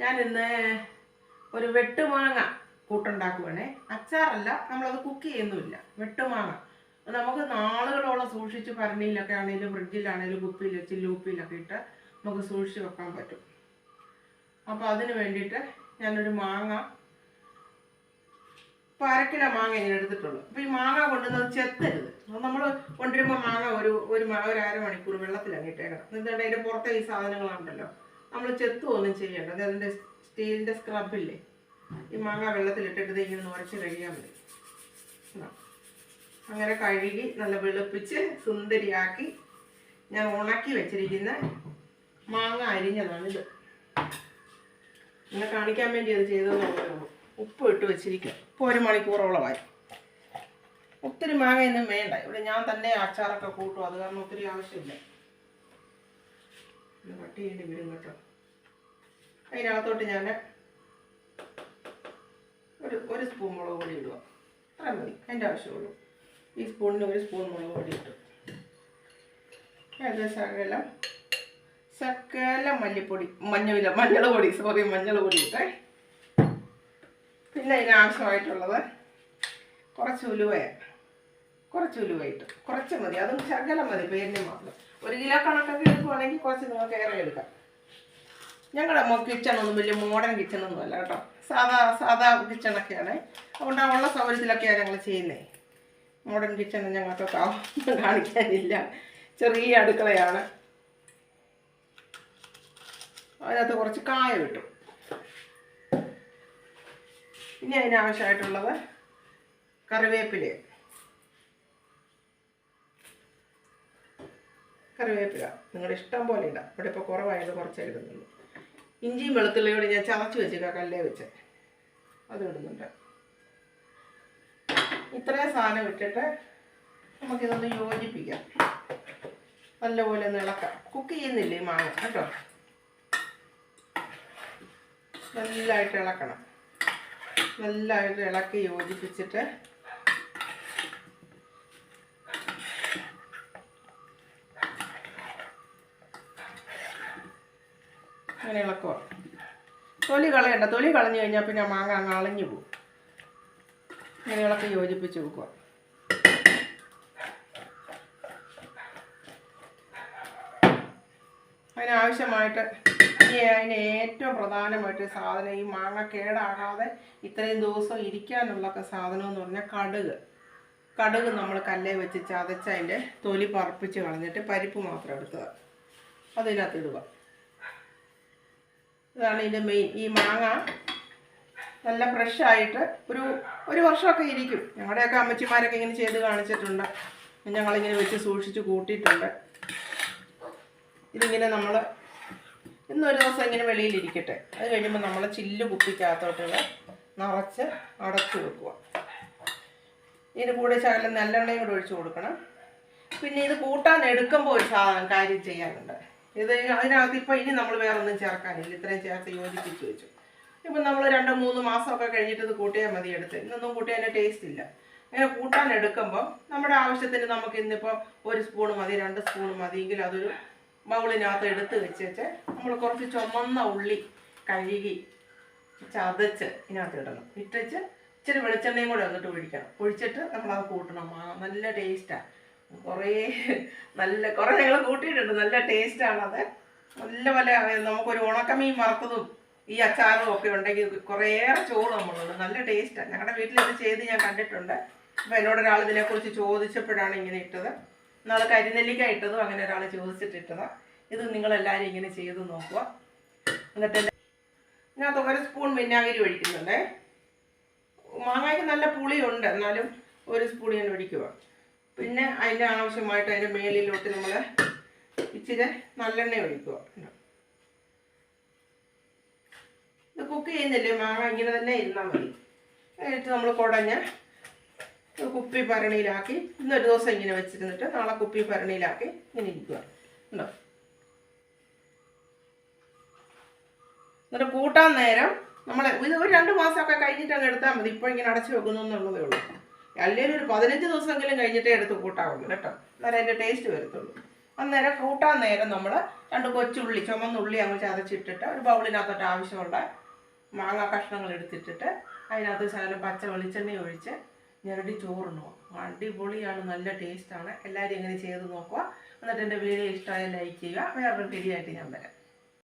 ഞാൻ ഇന്ന് ഒരു വെട്ടുമാങ്ങ കൂട്ടുണ്ടാക്കുവാണേ. അച്ചാറല്ല നമ്മളത് കുക്ക് ചെയ്യുന്നുമില്ല. വെട്ടുമാങ്ങ നമുക്ക് നാളുകളോളം സൂക്ഷിച്ച് ഭരണിയിലൊക്കെ ആണെങ്കിലും ഫ്രിഡ്ജിലാണെങ്കിലും കുപ്പിയിൽ വെച്ച് ലൂപ്പിയിലൊക്കെ ഇട്ട് നമുക്ക് സൂക്ഷിച്ച് വെക്കാൻ പറ്റും. അപ്പോൾ അതിന് വേണ്ടിയിട്ട് ഞാനൊരു മാങ്ങ ഇപ്പോൾ അരക്കിലോ മാങ്ങ ഇങ്ങനെ എടുത്തിട്ടുള്ളൂ. അപ്പോൾ ഈ മാങ്ങ കൊണ്ടുവന്നത് ചെത്തരുത്. അപ്പോൾ നമ്മൾ കൊണ്ടുവരുമ്പോൾ മാങ്ങ ഒരു ഒരു ഒരു അരമണിക്കൂർ വെള്ളത്തിലാണ് ഇട്ടേക്കണം. എന്നിട്ട് അതിന്റെ പുറത്തെ ഈ സാധനങ്ങളുണ്ടല്ലോ നമ്മൾ ചെത്തുമൊന്നും ചെയ്യണ്ട. അത് അതിന്റെ സ്റ്റീലിന്റെ സ്ക്രബില്ലേ ഈ മാങ്ങ വെള്ളത്തിലിട്ടിട്ട് ഇങ്ങനെ നുറച്ച് കഴിയാൻ മതി. അങ്ങനെ കഴുകി നല്ല വെളുപ്പിച്ച് സുന്ദരിയാക്കി ഞാൻ ഉണക്കി വെച്ചിരിക്കുന്ന മാങ്ങ അരിഞ്ഞതാണിത്. ഇങ്ങനെ കാണിക്കാൻ വേണ്ടി അത് ചെയ്തതെന്ന് ഉപ്പ് ഇട്ട് വെച്ചിരിക്കുക ഇപ്പോൾ ഒരു മണിക്കൂറോളമായി ഒത്തിരി മാങ്ങയൊന്നും വേണ്ട. ഇവിടെ ഞാൻ തന്നെ അച്ചാറൊക്കെ കൂട്ടും. അത് കാരണം ഒത്തിരി ആവശ്യമില്ല. ഇത് കട്ട് ചെയ്യേണ്ടി വരും കേട്ടോ. അതിനകത്തോട്ട് ഞാൻ ഒരു ഒരു സ്പൂൺ മുളക് പൊടി ഇടുക. അത്ര മതി. അതിന്റെ ആവശ്യമുള്ളൂ. ഈ സ്പൂണിന് ഒരു സ്പൂൺ മുളക് പൊടി ഇട്ടു. അത് ശകലം സകല മല്ലിപ്പൊടി മഞ്ഞളില്ല മഞ്ഞൾ പൊടി സോറി മഞ്ഞൾ പൊടി ഇട്ടേ. പിന്നെ അതിനാവശ്യമായിട്ടുള്ളത് കുറച്ച് ഉലുവയാണ്. കുറച്ച് ഉലുവ ഇട്ടു. കുറച്ച് മതി. അതും ശകലം മതി പേരിന് മാത്രം. ഒരു കിലോ കണക്കൊക്കെ എടുക്കുവാണെങ്കിൽ കുറച്ച് നിങ്ങൾക്ക് ഏറെ എടുക്കാം. ഞങ്ങളുടെ കിച്ചണൊന്നും വലിയ മോഡേൺ കിച്ചണൊന്നും അല്ല കേട്ടോ. സാധാ സാധാ കിച്ചണൊക്കെയാണ് അതുകൊണ്ട് ഉള്ള സൗകര്യത്തിലൊക്കെയാണ് ഞങ്ങൾ ചെയ്യുന്നത് മോഡേൺ കിച്ചൺ ഞങ്ങൾക്ക് കാണിക്കാനില്ല. ചെറിയ അടുക്കളയാണ്. അതിനകത്ത് കുറച്ച് കായ കിട്ടും. ഇനി അതിനാവശ്യമായിട്ടുള്ളത് കറിവേപ്പില കറിവേപ്പില. നിങ്ങളുടെ ഇഷ്ടം പോലെ ഇടാം. ഇവിടെ ഇപ്പോൾ കുറവായത് കുറച്ചേ ഇടുന്നുള്ളൂ. ഇഞ്ചിയും വെളുത്തുള്ളിയും ഞാൻ ചതച്ച് വെച്ചേക്കാം കല്ലേ വെച്ച്. അത് ഇടുന്നുണ്ട്. ഇത്രയും സാധനം ഇട്ടിട്ട് നമുക്കിതൊന്ന് യോജിപ്പിക്കാം. നല്ലപോലെ ഒന്ന് ഇളക്കാം. കുക്ക് ചെയ്യുന്നില്ല ഈ മാങ്ങ? കേട്ടോ. നല്ലതായിട്ട് ഇളക്കണം. നല്ലതായിട്ട് ഇളക്കി യോജിപ്പിച്ചിട്ട് അങ്ങനെ ഇളക്കുക തൊലി കളയണ്ട. തൊലി കളഞ്ഞു കഴിഞ്ഞാൽ പിന്നെ മാങ്ങ അങ്ങ് അളഞ്ഞു പോകും. ഇങ്ങനെ ഇളക്കി യോജിപ്പിച്ച് വെക്കുക. അതിനാവശ്യമായിട്ട് ഈ അതിന് ഏറ്റവും പ്രധാനമായിട്ട് സാധനം ഈ മാങ്ങ കേടാകാതെ ഇത്രയും ദിവസം ഇരിക്കാനുള്ളൊക്കെ സാധനം എന്ന് പറഞ്ഞാൽ കടുക്. കടുക് നമ്മൾ കല്ലേ വെച്ച് ചതച്ച് അതിന്റെ തൊലി പറപ്പിച്ച് കളഞ്ഞിട്ട് പരിപ്പ് മാത്രം എടുത്തത് അതിനകത്ത് ഇടുക ഇതാണ് ഇതിന്റെ മെയിൻ ഈ മാങ്ങ. നല്ല ഫ്രഷായിട്ട് ഒരു ഒരു വർഷമൊക്കെ ഇരിക്കും. ഞങ്ങളുടെയൊക്കെ അമ്മച്ചിമാരൊക്കെ ഇങ്ങനെ ചെയ്ത് കാണിച്ചിട്ടുണ്ട്. ഞങ്ങളിങ്ങനെ വെച്ച് സൂക്ഷിച്ച് കൂട്ടിയിട്ടുണ്ട്. ഇതിങ്ങനെ നമ്മൾ ഇന്നൊരു ദിവസം ഇങ്ങനെ വെളിയിലിരിക്കട്ടെ. അത് കഴിയുമ്പോൾ നമ്മൾ ചില്ല് കുപ്പിക്കകത്തോട്ടുള്ള നിറച്ച് അടച്ചു വെക്കുക. ഇതിന് കൂടെ ശകലം നല്ലെണ്ണയും കൂടെ ഒഴിച്ചു കൊടുക്കണം. പിന്നെ ഇത് കൂട്ടാൻ എടുക്കുമ്പോൾ ഒരു കാര്യം ചെയ്യാനുണ്ട്. ഇത് അതിനകത്ത് ഇപ്പം ഇനി നമ്മൾ വേറൊന്നും ചേർക്കാനില്ല. ഇത്രയും ചേർത്ത് യോജിപ്പിച്ച് വെച്ചു. ഇപ്പം നമ്മൾ രണ്ട് മൂന്ന് മാസമൊക്കെ കഴിഞ്ഞിട്ട് ഇത് കൂട്ടിയാൽ മതി എടുത്ത്. ഇന്നൊന്നും കൂട്ടിയാൽ ടേസ്റ്റ് ഇല്ല. അങ്ങനെ കൂട്ടാൻ എടുക്കുമ്പോൾ നമ്മുടെ ആവശ്യത്തിന് നമുക്ക് ഇന്നിപ്പോൾ ഒരു സ്പൂൺ മതി രണ്ട് സ്പൂൺ മതിയെങ്കിൽ അതൊരു ബൗളിനകത്ത് എടുത്ത് വെച്ചേച്ച് നമ്മൾ കുറച്ച് ചുമന്ന ഉള്ളി കഴുകി ചതച്ച് ഇതിനകത്ത് ഇടണം. ഇട്ടിച്ച് ഇച്ചിരി വെളിച്ചെണ്ണയും കൂടെ വന്നിട്ട് ഒഴിക്കണം. ഒഴിച്ചിട്ട് നമ്മളത് കൂട്ടണം. നല്ല ടേസ്റ്റാണ് കുറേ നല്ല കുറേ ഞങ്ങൾ കൂട്ടിയിട്ടുണ്ട്. നല്ല ടേസ്റ്റാണ് അത്. നല്ല പോലെ നമുക്കൊരു ഉണക്കമീൻ വറുത്തതും ഈ അച്ചാറും ഒക്കെ ഉണ്ടെങ്കിൽ കുറേയേറെ ചോറ് നമ്മളുണ്ട്. നല്ല ടേസ്റ്റാണ് ഞങ്ങളുടെ വീട്ടിൽ ഇത് ചെയ്ത് ഞാൻ കണ്ടിട്ടുണ്ട്. അപ്പോൾ എന്നോട് ഒരാൾ ഇതിനെക്കുറിച്ച് ചോദിച്ചപ്പോഴാണ് ഇങ്ങനെ ഇട്ടത്. നാളെ കരിനെല്ലിക്ക ഇട്ടതും അങ്ങനെ ഒരാൾ ചോദിച്ചിട്ടിട്ടതാ. ഇത് നിങ്ങളെല്ലാവരും ഇങ്ങനെ ചെയ്ത് നോക്കുക എന്നിട്ട് ഞാൻ ഒരു സ്പൂൺ വിനാഗിരി ഒഴിക്കുന്നുണ്ടേ. മാങ്ങയ്ക്ക് നല്ല പുളിയുണ്ട്. എന്നാലും ഒരു സ്പൂൺ ഞാൻ ഒഴിക്കുക പിന്നെ അതിന്റെ ആവശ്യമായിട്ട് അതിന്റെ മേളിലോട്ട് നമ്മൾ ഇച്ചിരി നല്ലെണ്ണ ഒഴിക്കുക? ഇത് കുക്ക് ചെയ്യുന്നില്ലേ? മാങ്ങ ഇങ്ങനെ തന്നെ ഇരുന്നാൽ മതി. എന്നിട്ട് നമ്മൾ കുടഞ്ഞ് കുപ്പി ഭരണിയിലാക്കി. ഇന്നൊരു ദിവസം ഇങ്ങനെ വെച്ചിരുന്നിട്ട് നാളെ കുപ്പി ഭരണിയിലാക്കി ഇങ്ങനെ ഇരിക്കുക. ഉണ്ടോ എന്നിട്ട് കൂട്ടാൻ നേരം നമ്മൾ ഇത് ഒരു രണ്ട് മാസമൊക്കെ കഴിഞ്ഞിട്ട് അങ്ങ് എടുത്താൽ മതി. ഇപ്പോൾ ഇങ്ങനെ അടച്ചു വെക്കുന്നു എന്നുള്ളതേ ഉള്ളൂ. അല്ലെങ്കിൽ ഒരു പതിനഞ്ച് ദിവസമെങ്കിലും കഴിഞ്ഞിട്ടേ എടുത്ത് കൂട്ടാവുള്ളൂ കേട്ടോ? എന്നാലേ അതിന്റെ ടേസ്റ്റ് വരത്തുള്ളൂ. അന്നേരം കൂട്ടാൻ നേരം നമ്മൾ രണ്ട് കൊച്ചുള്ളി ചുമന്നുള്ളി അങ്ങ് ചതച്ചിട്ടിട്ട് ഒരു ബൗളിനകത്തോട്ട് ആവശ്യമുള്ള മാങ്ങ കഷ്ണങ്ങൾ എടുത്തിട്ടിട്ട് അതിനകത്ത് ശകലം പച്ച വെളിച്ചെണ്ണ ഒഴിച്ച് ഞെരടി ചോറുണ്ണു അടിപൊളിയാണ് നല്ല ടേസ്റ്റാണ് എല്ലാവരും ഇങ്ങനെ ചെയ്ത് നോക്കുക. എന്നിട്ട് എന്റെ വീഡിയോ ഇഷ്ടമായ ലൈക്ക് ചെയ്യുക. വേറൊരു വീഡിയോ ആയിട്ട് ഞാൻ വരാം.